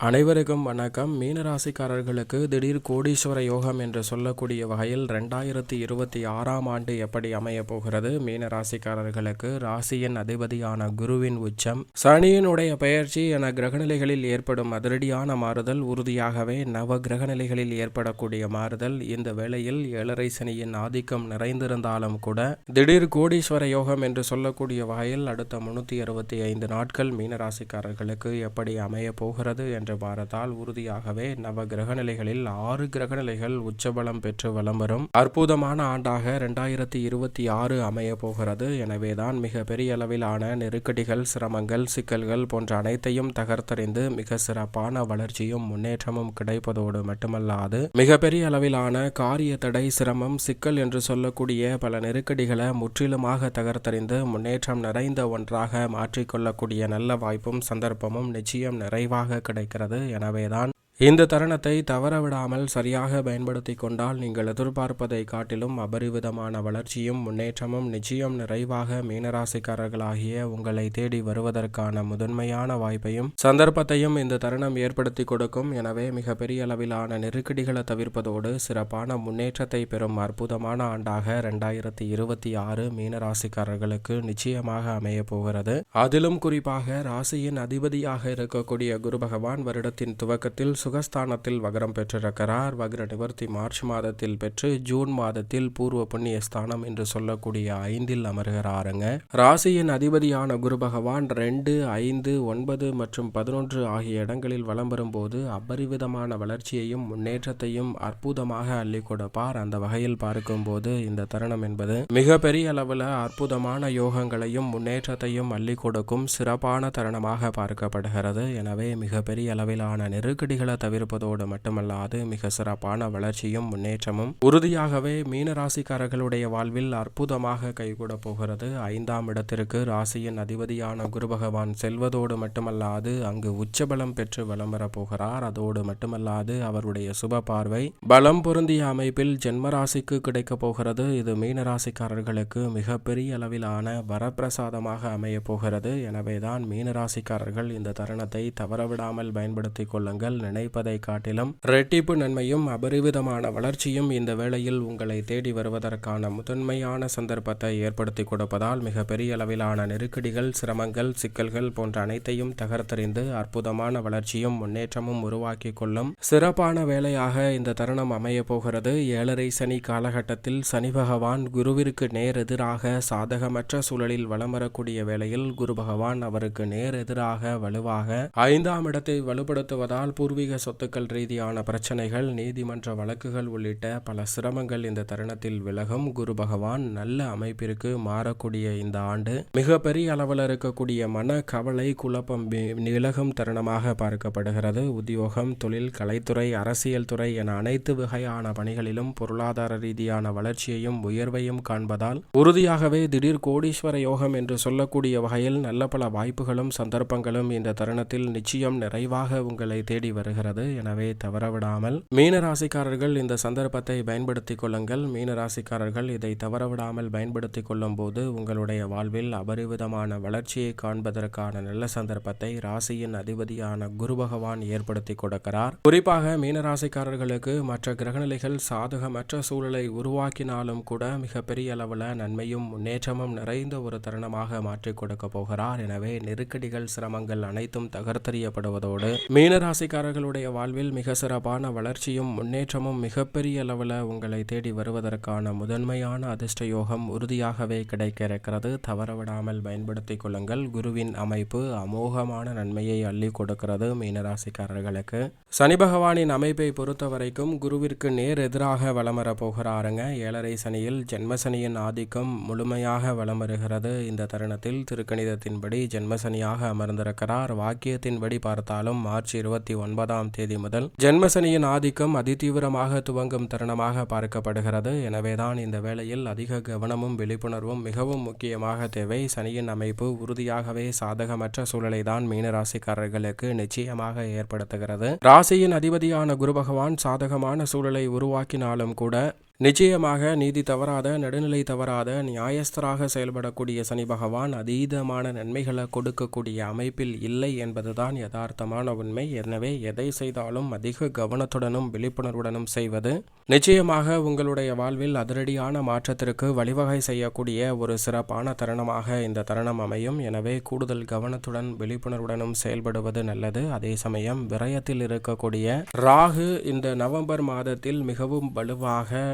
அனைவருக்கும் வணக்கம். மீனராசிக்காரர்களுக்கு திடீர் கோடீஸ்வர யோகம் என்று சொல்லக்கூடிய வகையில் ரெண்டாயிரத்தி இருபத்தி ஆறாம் ஆண்டு எப்படி அமையப் போகிறது? மீனராசிக்காரர்களுக்கு ராசியின் அதிபதியான குருவின் உச்சம் சனியினுடைய பெயர்ச்சி என கிரகநிலைகளில் ஏற்படும் அதிரடியான மாறுதல் உறுதியாகவே நவ கிரகநிலைகளில் ஏற்படக்கூடிய மாறுதல் இந்த வேளையில் ஏழரை சனியின் ஆதிக்கம் நிறைந்திருந்தாலும் கூட திடீர் கோடீஸ்வர யோகம் என்று சொல்லக்கூடிய வகையில் அடுத்த முன்னூற்றி அறுபத்தி ஐந்து நாட்கள் மீனராசிக்காரர்களுக்கு எப்படி அமையப் போகிறது என்ற வாரத்தால் உறுதியாகவே நவ கிரகநிலைகளில் ஆறு கிரகநிலைகள் உச்சபலம் பெற்று வலம் வரும் அற்புதமான ஆண்டாக இரண்டாயிரத்தி இருபத்தி ஆறு அமைய போகிறது. எனவேதான் மிக பெரிய அளவிலான நெருக்கடிகள் சிரமங்கள் சிக்கல்கள் போன்ற அனைத்தையும் தகர்த்தறிந்து மிக சிறப்பான வளர்ச்சியும் முன்னேற்றமும் கிடைப்பதோடு மட்டுமல்லாது மிகப்பெரிய அளவிலான காரிய தடை சிரமம் சிக்கல் என்று சொல்லக்கூடிய பல நெருக்கடிகளை முற்றிலுமாக தகர்த்தறிந்து முன்னேற்றம் நிறைந்த ஒன்றாக மாற்றிக்கொள்ளக்கூடிய நல்ல வாய்ப்பும் சந்தர்ப்பமும் நிச்சயம் நிறைவாக கிடைக்கிறது எனவேதான் இந்த தருணத்தை தவறவிடாமல் சரியாக பயன்படுத்தி கொண்டால் நீங்கள் எதிர்பார்ப்பதை காட்டிலும் அபரிவிதமான வளர்ச்சியும் முன்னேற்றமும் நிச்சயம் நிறைவாக மீனராசிக்காரர்களாகிய உங்களை தேடி வருவதற்கான முதன்மையான வாய்ப்பையும் சந்தர்ப்பத்தையும் இந்த தருணம் ஏற்படுத்தி கொடுக்கும். எனவே மிகப்பெரிய அளவிலான நெருக்கடிகளை தவிர்ப்பதோடு சிறப்பான முன்னேற்றத்தை பெறும் அற்புதமான ஆண்டாக ரெண்டாயிரத்தி இருபத்தி ஆறு மீனராசிக்காரர்களுக்கு நிச்சயமாக அமைய போகிறது. அதிலும் குறிப்பாக ராசியின் அதிபதியாக இருக்கக்கூடிய குரு பகவான் வருடத்தின் துவக்கத்தில் சுகஸ்தானத்தில் வகரம் பெற்றிருக்கிறார் வக்ர நிவர்த்தி மார்ச் மாதத்தில் பெற்று ஜூன் மாதத்தில் பூர்வ புண்ணிய ஸ்தானம் என்று சொல்லக்கூடிய ஐந்தில் அமர்கிறாருங்க. ராசியின் அதிபதியான குரு பகவான் ரெண்டு ஐந்து ஒன்பது மற்றும் பதினொன்று ஆகிய இடங்களில் வலம் வரும்போது அபரிவிதமான வளர்ச்சியையும் முன்னேற்றத்தையும் அற்புதமாக அள்ளி கொடுப்பார். அந்த வகையில் பார்க்கும்போது இந்த தருணம் என்பது மிக பெரிய அளவில் அற்புதமான யோகங்களையும் முன்னேற்றத்தையும் அள்ளி கொடுக்கும் சிறப்பான தருணமாக பார்க்கப்படுகிறது. எனவே மிக பெரிய அளவிலான நெருக்கடிகளை தவிர்ப்பதோடு மட்டுமல்லாது மிக சிறப்பான வளர்ச்சியும் முன்னேற்றமும். உறுதியாகவே மீனராசிக்காரர்களுடைய வாழ்வில் அற்புதமாக கைகூட போகிறது. ஐந்தாம் இடத்திற்கு ராசியின் அதிபதியான குரு பகவான் செல்வதோடு மட்டுமல்லாது அங்கு உச்சபலம் பெற்று வலம் போகிறார். அதோடு மட்டுமல்லாது அவருடைய சுப பார்வை. பலம் பொருந்திய அமைப்பில் ஜென்மராசிக்கு கிடைக்கப் போகிறது. இது மீனராசிக்காரர்களுக்கு மிகப்பெரிய அளவிலான வரப்பிரசாதமாக அமைய போகிறது. எனவேதான் மீனராசிக்காரர்கள் இந்த தருணத்தை தவறவிடாமல் பயன்படுத்திக் கொள்ளுங்கள். கிடைப்பதை காட்டிலும் ரெட்டிப்பு நன்மையும் அபரிவிதமான வளர்ச்சியும் இந்த வேளையில் உங்களை தேடி வருவதற்கான முதன்மையான சந்தர்ப்பத்தை ஏற்படுத்தி கொடுப்பதால் மிக பெரிய அளவிலான நெருக்கடிகள் சிரமங்கள் சிக்கல்கள் போன்ற அனைத்தையும் தகர்த்தறிந்து அற்புதமான வளர்ச்சியும் முன்னேற்றமும் உருவாக்கி கொள்ளும் சிறப்பான வேலையாக இந்த தருணம் அமைய போகிறது. ஏழரை சனி காலகட்டத்தில் சனி பகவான் குருவிற்கு நேர் எதிராக சாதகமற்ற சூழலில் வளம் வரக்கூடிய வேளையில் குரு பகவான் அவருக்கு நேர் எதிராக வலுவாக ஐந்தாம் இடத்தை வலுப்படுத்துவதால் பூர்வீக சொத்துக்கள் ரீதியான பிரச்சனைகள் நீதிமன்ற வழக்குகள் உள்ளிட்ட பல சிரமங்கள் இந்த தருணத்தில் விலகும். குரு பகவான் நல்ல அமைப்பிற்கு மாறக்கூடிய இந்த ஆண்டு மிகப்பெரிய அளவில் இருக்கக்கூடிய மன கவலை குழப்பம் விலகும் தருணமாக பார்க்கப்படுகிறது. உத்தியோகம் தொழில் கலைத்துறை அரசியல் துறை என அனைத்து வகையான பணிகளிலும் பொருளாதார ரீதியான வளர்ச்சியையும் உயர்வையும் காண்பதால் உறுதியாகவே திடீர் கோடீஸ்வர யோகம் என்று சொல்லக்கூடிய வகையில் நல்ல பல வாய்ப்புகளும் சந்தர்ப்பங்களும் இந்த தருணத்தில் நிச்சயம் நிறைவாக உங்களை தேடி வருகிறது. எனவே தவறவிடாமல் மீனராசிக்காரர்கள் இந்த சந்தர்ப்பத்தை பயன்படுத்திக் கொள்ளுங்கள். மீனராசிக்காரர்கள் இதை தவறவிடாமல் பயன்படுத்திக் கொள்ளும் போது உங்களுடைய வாழ்வில் அபரிவிதமான வளர்ச்சியை காண்பதற்கான நல்ல சந்தர்ப்பத்தை ராசியின் அதிபதியான குரு பகவான் ஏற்படுத்தி கொடுக்கிறார். குறிப்பாக மீனராசிக்காரர்களுக்கு மற்ற கிரகநிலைகள் சாதகமற்ற சூழலை உருவாக்கினாலும் கூட மிகப்பெரிய அளவில் நன்மையும் முன்னேற்றமும் நிறைந்த ஒரு தருணமாக மாற்றிக் கொடுக்க போகிறார். எனவே நெருக்கடிகள் சிரமங்கள் அனைத்தும் தகர்த்தறியப்படுவதோடு மீனராசிக்காரர்களுடைய உங்களுடைய வாழ்வில் மிக சிறப்பான வளர்ச்சியும் முன்னேற்றமும் மிகப்பெரிய அளவில் உங்களை தேடி வருவதற்கான முதன்மையான அதிர்ஷ்ட யோகம் உறுதியாகவே கிடைக்க இருக்கிறது தவறவிடாமல் பயன்படுத்திக் கொள்ளுங்கள். குருவின் அமைப்பு அமோகமான நன்மையை அள்ளி கொடுக்கிறது மீனராசிக்காரர்களுக்கு. சனி பகவானின் அமைப்பை பொறுத்த வரைக்கும் குருவிற்கு நேர் எதிராக வலம் போகிறாருங்க. ஏழரை சனியில் ஜென்மசனியின் ஆதிக்கம் முழுமையாக வலம் வருகிறது. இந்த தருணத்தில் திருக்கணிதத்தின்படி ஜென்மசனியாக அமர்ந்திருக்கிறார். வாக்கியத்தின்படி பார்த்தாலும் மார்ச் இருபத்தி ஒன்பதாம் தேதி முதல் ஜென்மசனியின் ஆதிக்கம் அதிதீவிரமாக துவங்கும் தருணமாக பார்க்கப்படுகிறது. எனவேதான் இந்த வேளையில் அதிக கவனமும் விழிப்புணர்வும் மிகவும் முக்கியமாக தேவை. சனியின் அமைப்பு உறுதியாகவே சாதகமற்ற சூழலை தான் மீனராசிக்காரர்களுக்கு நிச்சயமாக ஏற்படுத்துகிறது. ராசியின் அதிபதியான குரு பகவான் சாதகமான சூழலை உருவாக்கினாலும் கூட நிச்சயமாக நீதி தவறாத நடுநிலை தவறாத நியாயஸ்தராக செயல்படக்கூடிய சனி பகவான் அதீதமான நன்மைகளை கொடுக்கக்கூடிய அமைப்பில் இல்லை என்பதுதான் யதார்த்தமான உண்மை. எனவே எதை செய்தாலும் அதிக கவனத்துடனும் விழிப்புணர்வுடனும் செய்வது நிச்சயமாக உங்களுடைய வாழ்வில் அதிரடியான மாற்றத்திற்கு வழிவகை செய்யக்கூடிய ஒரு சிறப்பான தருணமாக இந்த தருணம் அமையும். எனவே கூடுதல் கவனத்துடன் விழிப்புணர்வுடனும் செயல்படுவது நல்லது. அதே சமயம் விரயத்தில் இருக்கக்கூடிய ராகு இந்த நவம்பர் மாதத்தில் மிகவும் வலுவாக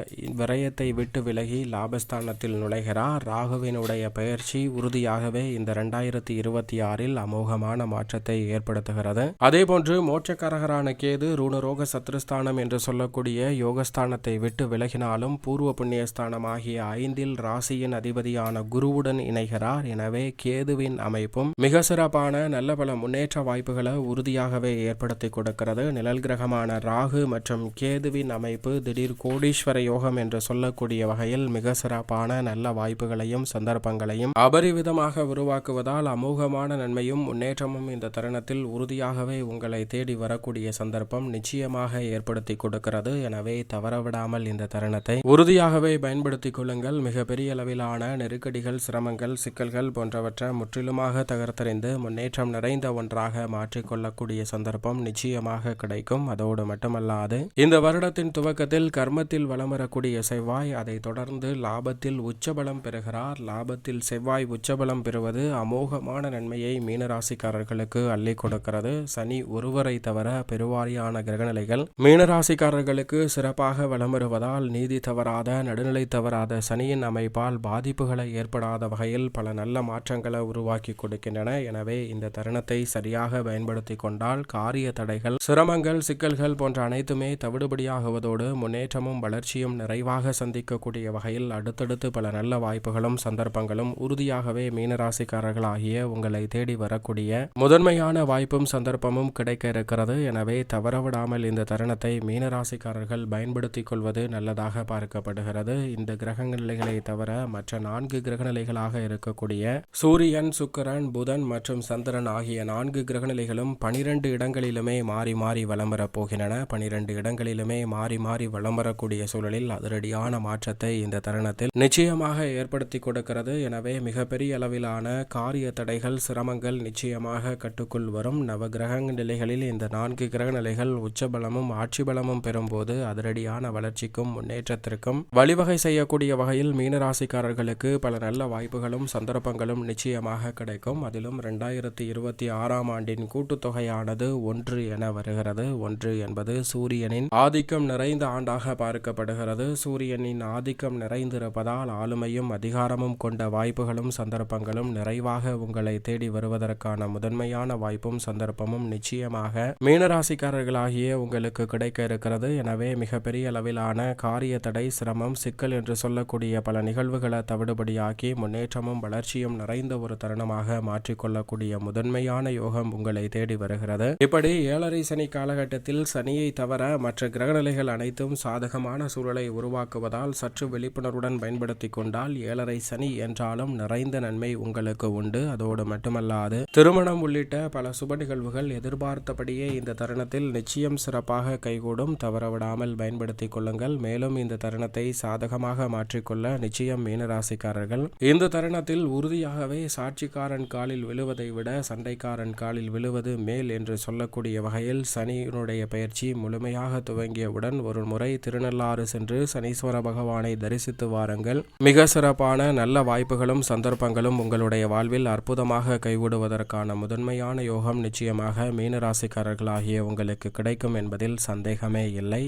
விரயத்தை விட்டு விலகி லாபஸ்தானத்தில் நுழைகிறார். ராகுவினுடைய பயிற்சி உறுதியாகவே இந்த ரெண்டாயிரத்தி இருபத்தி ஆறில் அமோகமான மாற்றத்தை ஏற்படுத்துகிறது. அதேபோன்று மோட்சக்காரகரான கேது ரூணரோக சத்ருஸ்தானம் என்று சொல்லக்கூடிய யோகஸ்தானத்தை விட்டு விலகினாலும் பூர்வ புண்ணியஸ்தானம் ஆகிய ஐந்தில் ராசியின் அதிபதியான குருவுடன் இணைகிறார். எனவே கேதுவின் அமைப்பும் மிக சிறப்பான நல்ல பல முன்னேற்ற வாய்ப்புகளை உறுதியாகவே ஏற்படுத்தி கொடுக்கிறது. நிழல் கிரகமான ராகு மற்றும் கேதுவின் அமைப்பு திடீர் கோடீஸ்வர யோகம் என்று சொல்லக்கூடிய வகையில் மிக சிறப்பான நல்ல வாய்ப்புகளையும் சந்தர்ப்பங்களையும் அபரிவிதமாக உருவாக்குவதால் அமோகமான நன்மையும் முன்னேற்றமும் இந்த தருணத்தில் உறுதியாகவே உங்களை தேடி வரக்கூடிய சந்தர்ப்பம் நிச்சயமாக ஏற்படுத்தி கொடுக்கிறது. எனவே தவறவிடாமல் இந்த தருணத்தை உறுதியாகவே பயன்படுத்திக் கொள்ளுங்கள். மிக பெரிய அளவிலான நெருக்கடிகள் சிரமங்கள் சிக்கல்கள் போன்றவற்றை முற்றிலுமாக தகர்த்தறிந்து முன்னேற்றம் நிறைந்த ஒன்றாக மாற்றிக்கொள்ளக்கூடிய சந்தர்ப்பம் நிச்சயமாக கிடைக்கும். அதோடு மட்டுமல்லாது இந்த வருடத்தின் துவக்கத்தில் கர்மத்தில் வளமர வரக்கூடிய செவ்வாய் அதை தொடர்ந்து லாபத்தில் உச்சபலம் பெறுகிறார். லாபத்தில் செவ்வாய் உச்சபலம் பெறுவது அமோகமான நன்மையை மீனராசிக்காரர்களுக்கு அள்ளி கொடுக்கிறது. சனி ஒருவரை தவிர பெருவாரியான கிரகநிலைகள் மீனராசிக்காரர்களுக்கு சிறப்பாக வலம் வருவதால் நீதி தவறாத நடுநிலை தவறாத சனியின் அமைப்பால் பாதிப்புகளை ஏற்படாத வகையில் பல நல்ல மாற்றங்களை உருவாக்கி கொடுக்கின்றன. எனவே இந்த தருணத்தை சரியாக பயன்படுத்தி கொண்டால் காரிய தடைகள் சிரமங்கள் சிக்கல்கள் போன்ற அனைத்துமே தவிடுபடியாகுவதோடு முன்னேற்றமும் வளர்ச்சியும் நிறைவாக சந்திக்கக்கூடிய வகையில் அடுத்தடுத்து பல நல்ல வாய்ப்புகளும் சந்தர்ப்பங்களும் உறுதியாகவே மீனராசிக்காரர்களாகிய உங்களை தேடி வரக்கூடிய முதன்மையான வாய்ப்பும் சந்தர்ப்பமும் கிடைக்க இருக்கிறது. எனவே தவறவிடாமல் இந்த தருணத்தை மீனராசிக்காரர்கள் பயன்படுத்திக் கொள்வது நல்லதாக பார்க்கப்படுகிறது. இந்த கிரக நிலைகளை தவிர மற்ற நான்கு கிரக நிலைகளாக இருக்கக்கூடிய சூரியன் சுக்கரன் புதன் மற்றும் சந்திரன் ஆகிய நான்கு கிரகநிலைகளும் பனிரெண்டு இடங்களிலுமே மாறி மாறி வலம் வரப் போகின்றன. பனிரெண்டு இடங்களிலுமே மாறி மாறி வலம் வரக்கூடிய சூழலில் அதிரடியான மாற்றத்தை இந்த தருணத்தில் நிச்சயமாக ஏற்படுத்தி கொடுக்கிறது. எனவே மிகப்பெரிய அளவிலான காரிய தடைகள் சிரமங்கள் நிச்சயமாக கட்டுக்குள் வரும். நவ கிரக நிலைகளில் இந்த நான்கு கிரக நிலைகள் உச்சபலமும் ஆட்சி பலமும் பெறும்போது அதிரடியான வளர்ச்சிக்கும் முன்னேற்றத்திற்கும் வழிவகை செய்யக்கூடிய வகையில் மீனராசிக்காரர்களுக்கு பல நல்ல வாய்ப்புகளும் சந்தர்ப்பங்களும் நிச்சயமாக கிடைக்கும். அதிலும் ரெண்டாயிரத்தி இருபத்தி ஆறாம் ஆண்டின் கூட்டுத்தொகையானது ஒன்று என வருகிறது. ஒன்று என்பது சூரியனின் ஆதிக்கம் நிறைந்த ஆண்டாக பார்க்கப்படுகிறது. சூரியனின் ஆதிக்கம் நிறைந்திருப்பதால் ஆளுமையும் அதிகாரமும் கொண்ட வாய்ப்புகளும் சந்தர்ப்பங்களும் நிறைவாக உங்களை தேடி வருவதற்கான முதன்மையான வாய்ப்பும் சந்தர்ப்பமும் நிச்சயமாக மீனராசிக்காரர்களாகிய உங்களுக்கு கிடைக்க இருக்கிறது. எனவே மிகப்பெரிய அளவிலான காரிய தடை சிரமம் சிக்கல் என்று சொல்லக்கூடிய பல நிகழ்வுகளை தவிடுபடியாக்கி முன்னேற்றமும் வளர்ச்சியும் நிறைந்த ஒரு தருணமாக மாற்றிக்கொள்ளக்கூடிய முதன்மையான யோகம் உங்களை தேடி வருகிறது. இப்படி ஏழரை சனி காலகட்டத்தில் சனியை தவிர மற்ற கிரகநிலைகள் அனைத்தும் சாதகமான சூழலை உருவாக்குவதால் சற்று விழிப்புணர்வுடன் பயன்படுத்தி கொண்டால் ஏழரை சனி என்றாலும் நிறைந்த நன்மை உங்களுக்கு உண்டு. அதோடு மட்டுமல்லாது திருமணம் உள்ளிட்ட பல சுப நிகழ்வுகள் எதிர்பார்த்தபடியே இந்த தருணத்தில் நிச்சயம் சிறப்பாக கைகூடும். தவறவிடாமல் பயன்படுத்திக் கொள்ளுங்கள். மேலும் இந்த தருணத்தை சாதகமாக மாற்றிக்கொள்ள நிச்சயம் மீனராசிக்காரர்கள். இந்த தருணத்தில் உறுதியாகவே சாட்சிக்காரன் காலில் விழுவதை விட சண்டைக்காரன் காலில் விழுவது மேல் என்று சொல்லக்கூடிய வகையில் சனியினுடைய பயிற்சி முழுமையாக துவங்கியவுடன் ஒரு முறை திருநள்ளாறு சென்று சனீஸ்வர பகவானை தரிசித்து வாருங்கள். மிக சிறப்பான நல்ல வாய்ப்புகளும் சந்தர்ப்பங்களும் உங்களுடைய வாழ்வில் அற்புதமாக கைவிடுவதற்கான முதன்மையான யோகம் நிச்சயமாக மீனராசிக்காரர்களாகிய உங்களுக்கு கிடைக்கும் என்பதில் சந்தேகமே இல்லை.